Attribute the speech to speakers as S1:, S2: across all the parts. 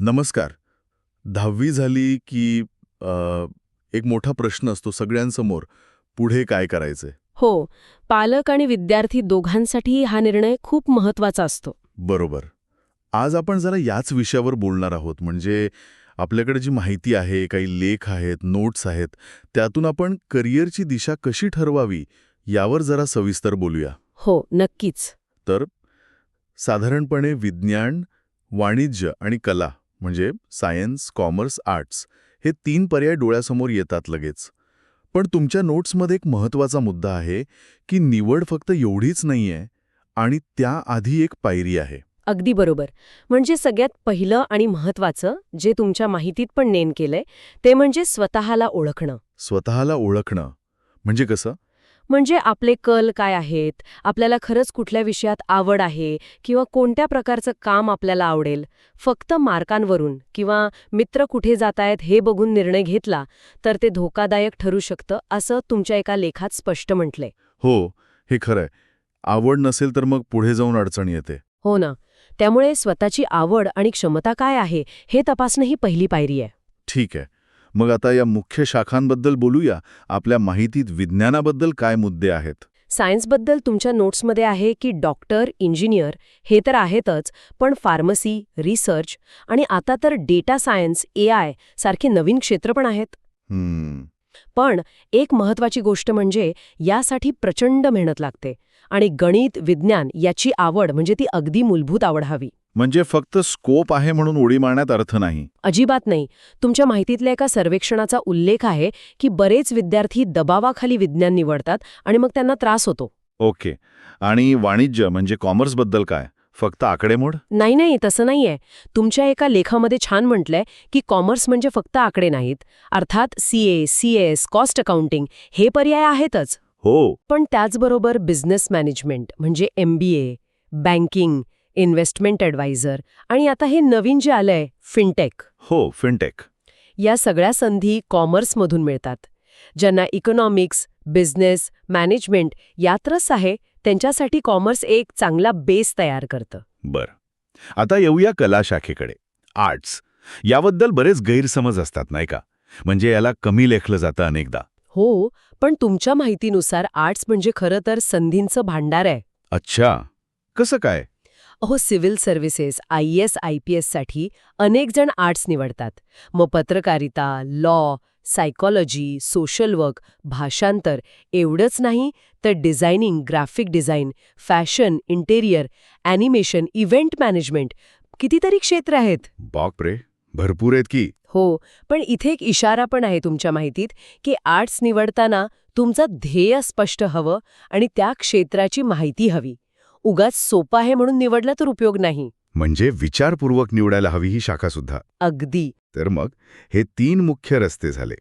S1: नमस्कार. दहावी झाली की अ, एक मोठा प्रश्न असतो सगळ्यांसमोर पुढे काय करायचंय?
S2: हो पालक आणि विद्यार्थी दोघांसाठी हा निर्णय खूप महत्त्वाचा असतो.
S1: बरोबर. आज आपण जरा याच विषयावर बोलणार आहोत. म्हणजे आपल्याकडे जी माहिती आहे काही लेख आहेत नोट्स आहेत त्यातून आपण करिअरची दिशा कशी ठरवावी यावर जरा सविस्तर बोलूया.
S2: हो नक्कीच.
S1: तर साधारणपणे विज्ञान वाणिज्य आणि कला म्हणजे सायन्स कॉमर्स आर्ट्स हे तीन पर्याय डोळ्यासमोर येतात लगेच. पण तुमच्या नोट्समध्ये एक महत्त्वाचा मुद्दा आहे की निवड फक्त एवढीच नाहीये आणि त्याआधी एक पायरी आहे.
S2: अगदी बरोबर. म्हणजे सगळ्यात पहिलं आणि महत्वाचं जे तुमच्या माहितीत पण नेन केलंय ते म्हणजे स्वतःला ओळखणं.
S1: स्वतःला ओळखणं. म्हणजे कसं?
S2: म्हणजे आपले कल काय आहेत? आपल्याला खरंच कुठल्या विषयात आवड आहे? किंवा कोणत्या प्रकारचं काम आपल्याला आवडेल? फक्त मार्कांवरून किंवा मित्र कुठे जातायत हे बघून निर्णय घेतला तर ते धोकादायक ठरू शकतं असं तुमच्या एका लेखात स्पष्ट म्हटलंय.
S1: हो हे खरंय. आवड नसेल तर मग पुढे जाऊन अडचण येते.
S2: हो ना. त्यामुळे स्वतःची आवड आणि क्षमता काय आहे हे तपासणं ही पहिली पायरी आहे.
S1: ठीक आहे. मग आता या मुख्य शाखांबद्दल बोलूया. आपल्या माहितीत विज्ञानाबद्दल काय मुद्दे आहेत?
S2: सायन्सबद्दल तुमच्या नोट्समध्ये आहे की डॉक्टर इंजिनियर हे तर आहेतच पण फार्मसी रिसर्च आणि आता तर डेटा सायन्स ए आय सारखे नवीन क्षेत्र पण आहेत. पण एक महत्वाची गोष्ट म्हणजे यासाठी प्रचंड मेहनत लागते आणि गणित विज्ञान याची आवड म्हणजे ती अगदी मूलभूत आवड हवी.
S1: म्हणजे फक्त स्कोप आहे म्हणून उडी मारण्यात अर्थ नाही.
S2: अजिबात नाही. तुमच्या माहितीतल्या एका सर्वेक्षणाचा उल्लेख आहे की बरेच विद्यार्थी दबावाखाली विज्ञान निवडतात आणि मग त्यांना त्रास होतो.
S1: ओके. आणि वाणिज्य म्हणजे कॉमर्सबद्दल काय? फक्त आकडेमोड?
S2: नाही नाही तसं नाहीये. तुमच्या एका लेखामध्ये छान म्हटलंय की कॉमर्स म्हणजे फक्त आकडे नाहीत. अर्थात सीए सीएस कॉस्ट अकाउंटिंग हे पर्याय आहेतच.
S1: हो.
S2: पण त्याचबरोबर बिझनेस मॅनेजमेंट म्हणजे M B A banking investment adviser. आणि आता हे नवीन जे आलंय फिनटेक.
S1: हो फिनटेक.
S2: या सगळ्या संधी कॉमर्समधून मिळतात. ज्यांना इकॉनॉमिक्स बिझनेस मॅनेजमेंट यात रस आहे त्यांच्यासाठी कॉमर्स एक चांगला बेस तयार करतं.
S1: बर. आता येऊया कला शाखेकडे. आर्ट्स. याबद्दल बरेच गैरसमज असतात नाही का? म्हणजे याला कमी लेखलं जातं अनेकदा.
S2: हो पण तुमच्या माहितीनुसार आर्ट्स म्हणजे खरं तर संधींचं भांडार आहे.
S1: अच्छा. कसं काय?
S2: अहो civil services I A S I एससाठी अनेक जण आर्ट्स निवडतात. मग पत्रकारिता लॉ सायकॉलॉजी सोशल वर्क भाषांतर एवढंच नाही तर designing graphic design fashion interior animation event management कितीतरी क्षेत्र आहेत.
S1: बापरे! भरपूर आहेत की.
S2: हो पण इथे एक इशारा पण आहे तुमच्या माहितीत की आर्ट्स निवडताना तुमचं ध्येय स्पष्ट हवं आणि त्या क्षेत्राची माहिती हवी. उगाच सोपं आहे म्हणून निवडलं तर उपयोग नाही.
S1: म्हणजे विचारपूर्वक निवडायला हवी ही शाखा सुद्धा.
S2: अगदी.
S1: तर मग हे तीन मुख्य रस्ते झाले.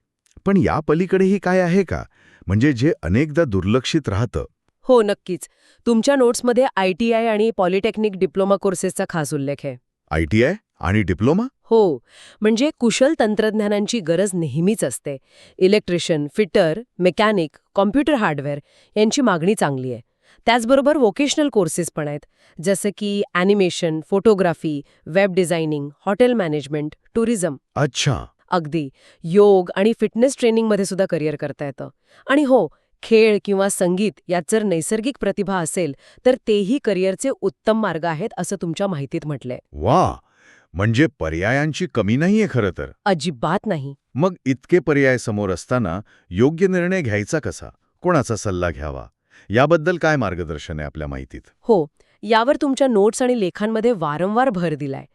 S1: पण या पलीकडेही काय आहे का? म्हणजे जे अनेकदा दुर्लक्षित राहतं.
S2: हो नक्कीच. तुमच्या नोट्समध्ये आय टी आय आणि पॉलिटेक्निक डिप्लोमा कोर्सेसचा खास उल्लेख आहे.
S1: आय टी आय आणि डिप्लोमा?
S2: हो. म्हणजे कुशल तंत्रज्ञानांची गरज नेहमीच असते. Electrician fitter mechanic computer hardware यांची मागणी चांगली आहे. त्याचबरोबर वोकेशनल कोर्सेस पण आहेत. जसं की animation photography web designing hotel management tourism
S1: अच्छा.
S2: अगदी. योग आणि फिटनेस ट्रेनिंगमध्ये सुद्धा करिअर करता येतं. आणि हो खेळ किंवा संगीत यात जर नैसर्गिक प्रतिभा असेल तर तेही करिअरचे उत्तम मार्ग आहेत असं तुमच्या माहितीत म्हटलंय.
S1: वा! म्हणजे पर्यायांची कमी नाहीये खरं तर.
S2: अजिबात नाही.
S1: मग इतके पर्याय समोर असताना योग्य निर्णय घ्यायचा कसा? कोणाचा सल्ला घ्यावा? याबद्दल काय मार्गदर्शन आहे आपल्या माहितीत?
S2: हो यावर तुमच्या नोट्स आणि लेखांमध्ये वारंवार भर दिलाय.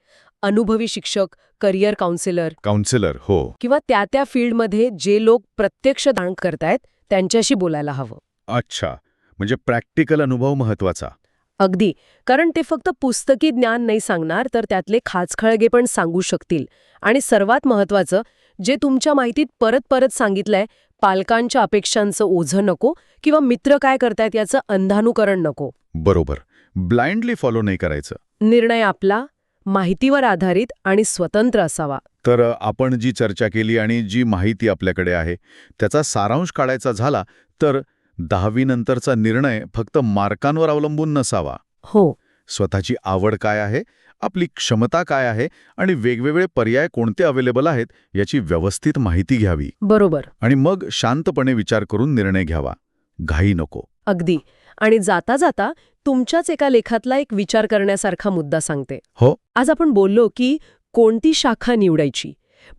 S2: अनुभवी शिक्षक करिअर काउन्सिलर
S1: काउन्सिलर हो.
S2: किंवा त्या त्या फील्डमध्ये जे लोक प्रत्यक्ष दान करतायत त्यांच्याशी बोलायला हवं.
S1: अच्छा म्हणजे प्रॅक्टिकल अनुभव महत्त्वाचा
S2: अगदी कारण ते फक्त पुस्तकी ज्ञान नाही सांगणार तर त्यातले खाचखळगे पण सांगू शकतील. आणि सर्वात महत्वाचं जे तुमच्या माहितीत परत परत सांगितलंय पालकांच्या अपेक्षांचं ओझं नको किंवा मित्र काय करतायत याचं अंधानुकरण नको.
S1: बरोबर. ब्लाइंडली फॉलो नाही करायचं.
S2: निर्णय आपला माहितीवर आधारित आणि स्वतंत्र असावा.
S1: तर आपण जी चर्चा केली आणि जी माहिती आपल्याकडे आहे त्याचा सारांश काढायचा झाला तर दहावीनंतरचा निर्णय फक्त मार्कांवर अवलंबून नसावा.
S2: हो.
S1: स्वतःची आवड काय आहे आपली क्षमता काय आहे आणि वेगवेगळे पर्याय कोणते अवेलेबल आहेत याची व्यवस्थित माहिती घ्यावी.
S2: बरोबर.
S1: आणि मग शांतपणे विचार करून निर्णय घ्यावा. घाई नको.
S2: अगदी. आणि जाता जाता तुमच्याच एका लेखातला एक विचार करण्यासारखा मुद्दा सांगते.
S1: हो.
S2: आज आपण बोललो की कोणती शाखा निवडायची?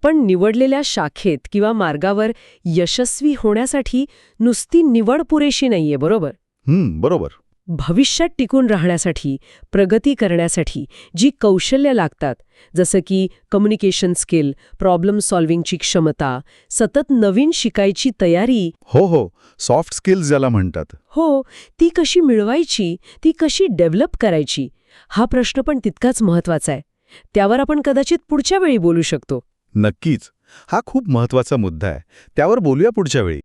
S2: पण निवडलेल्या शाखेत किंवा मार्गावर यशस्वी होण्यासाठी नुसती निवड पुरेशी नाहीये बरोबर?
S1: हं, बरोबर.
S2: भविष्यात टिकून राहण्यासाठी प्रगती करण्यासाठी जी कौशल्य लागतात जसं की कम्युनिकेशन स्किल प्रॉब्लेम सॉल्व्हिंगची क्षमता सतत नवीन शिकायची तयारी.
S1: हो हो. सॉफ्ट स्किल्स ज्याला म्हणतात.
S2: हो ती कशी मिळवायची ती कशी डेव्हलप करायची हा प्रश्न पण तितकाच महत्त्वाचा आहे. त्यावर आपण कदाचित पुढच्या वेळी बोलू शकतो.
S1: नक्कीच. हा खूप महत्त्वाचा मुद्दा आहे. त्यावर बोलूया पुढच्या वेळी.